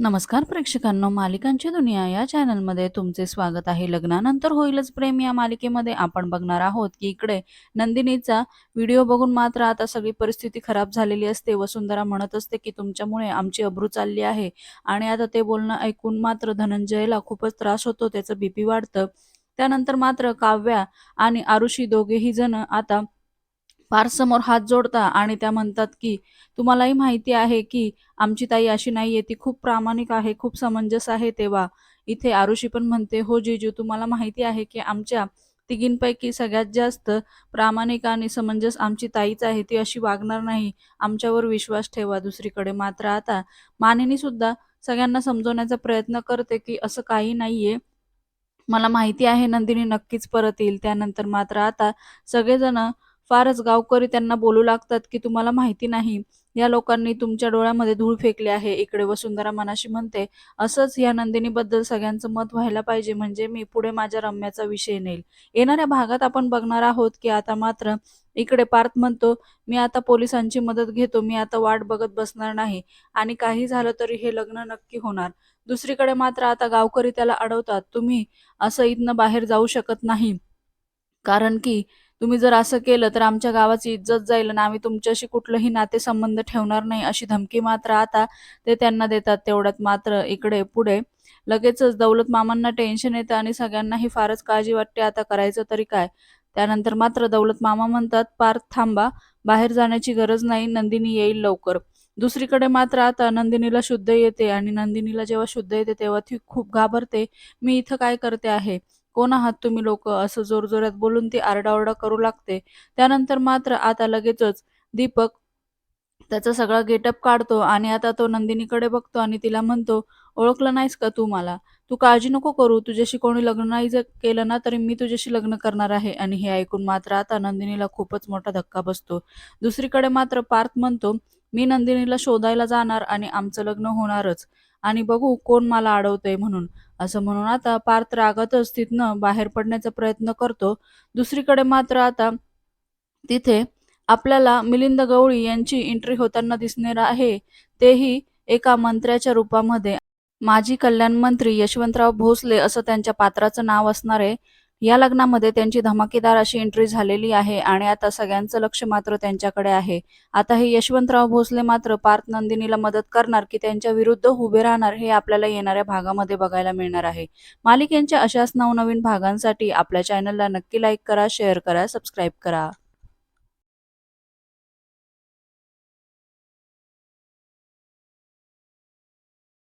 नमस्कार प्रेक्षकांनो मालिकांची दुनिया या चॅनलमध्ये तुमचे स्वागत आहे. लग्नानंतर होईलच प्रेम या मालिकेमध्ये. आपण बघणार आहोत की इकडे नंदिनीचा व्हिडिओ बघून मात्र आता सगळी परिस्थिती खराब झालेली असते. वसुंधरा म्हणत असते की तुमच्यामुळे आमची अब्रू चालली आहे. आणि आता ते बोलणं ऐकून मात्र धनंजयला खूपच त्रास होतो. त्याचं बीपी वाढतं. त्यानंतर मात्र काव्या आणि आरुषी दोघेही जण आता फार समोर हात जोडता आणि त्या म्हणतात की तुम्हालाही माहिती आहे की आमची ताई अशी नाही आहे ती खूप प्रामाणिक आहे खूप समंजस आहे तेव्हा. इथे आरुषी पण म्हणते हो जीजू तुम्हाला माहिती आहे की आमच्या तिघींपैकी सगळ्यात जास्त प्रामाणिक आणि समंजस आमची ताईच आहे. ती अशी वागणार नाही. आमच्यावर विश्वास ठेवा दुसरीकडे. मात्र आता मानेनी सुद्धा सगळ्यांना समजवण्याचा प्रयत्न करते की असं काही नाहीये. मला माहिती आहे नंदिनी नक्कीच परत येईल. त्यानंतर मात्र आता सगळेजण फारच गावकरी त्यांना बोलू लागतात की तुम्हाला माहिती नाही. या लोकांनी तुमच्या डोळ्यामध्ये धूळ फेकली आहे. इकडे वसुंधरा मनाशी म्हणते असंच या नंदिनीबद्दल सगळ्यांचं मत व्हायला पाहिजे म्हणजे मी पुढे माझ्या रम्याचा विषय नेईल. येणाऱ्या भागात आपण बघणार आहोत की आता मात्र इकडे पार्थ म्हणतो मी आता पोलिसांची मदत घेतो मी आता वाट बघत बसणार नाही. आणि काही झालं तरी हे लग्न नक्की होणार. दुसरीकडे मात्र आता गावकरी त्याला अडवतात. तुम्ही असं इथनं बाहेर जाऊ शकत नाही. कारण की तुम्ही जर असं केलं तर आमच्या गावाची इज्जत जाईल आणि आम्ही तुमच्याशी कुठलंही नातेसंबंध ठेवणार नाही अशी धमकी मात्र आता ते त्यांना देतात तेवढ्यात मात्र इकडे पुढे. लगेचच दौलत मामांना टेन्शन येतं आणि सगळ्यांनाही फारच काळजी वाटते आता करायचं तरी काय? त्यानंतर मात्र दौलत मामा म्हणतात पार्थ थांबा बाहेर जाण्याची गरज नाही नंदिनी येईल लवकर. दुसरीकडे मात्र आता नंदिनीला शुद्ध येते आणि नंदिनीला जेव्हा शुद्ध येते तेव्हा ती खूप घाबरते मी इथं काय करते आहे? कोण आहात तुम्ही लोक? असं जोरजोरात बोलून ती आरडाओरडा करू लागते. त्यानंतर मात्र आता लगेचच दीपक त्याचा सगळा गेटअप काढतो आणि आता तो नंदिनीकडे बघतो आणि तिला म्हणतो ओळखलं नाहीस का तू मला? तू काळजी नको करू तुझ्याशी कोणी लग्न नाही जर केलं ना तरी मी तुझ्याशी लग्न करणार आहे. आणि हे ऐकून मात्र आता नंदिनीला खूपच मोठा धक्का बसतो. दुसरीकडे मात्र पार्थ म्हणतो मी नंदिनीला शोधायला जाणार आणि आमचं लग्न होणारच. आणि बघू कोण मला अडवतंय म्हणून. असं म्हणून आता पार्थ रागातच तिथनं बाहेर पडण्याचा प्रयत्न करतो. दुसरीकडे मात्र आता तिथे आपल्याला मिलिंद गवळी यांची एंट्री होताना दिसणार आहे. तेही एका मंत्र्याच्या रूपामध्ये. माजी कल्याण मंत्री यशवंतराव भोसले असं त्यांच्या पात्राचं नाव असणार आहे. या लग्नामध्ये त्यांची धमाकेदार अशी एंट्री झालेली आहे आणि आता सगळ्यांचं लक्ष मात्र त्यांच्याकडे आहे. आता हे यशवंतराव भोसले मात्र पार्थ नंदिनीला मदत करणार की त्यांच्या विरुद्ध उभे राहणार हे आपल्याला येणाऱ्या भागामध्ये बघायला मिळणार आहे. मालिकेंच्या अशाच नवनवीन भागांसाठी आपल्या चॅनलला नक्की लाईक करा शेअर करा सबस्क्राईब करा.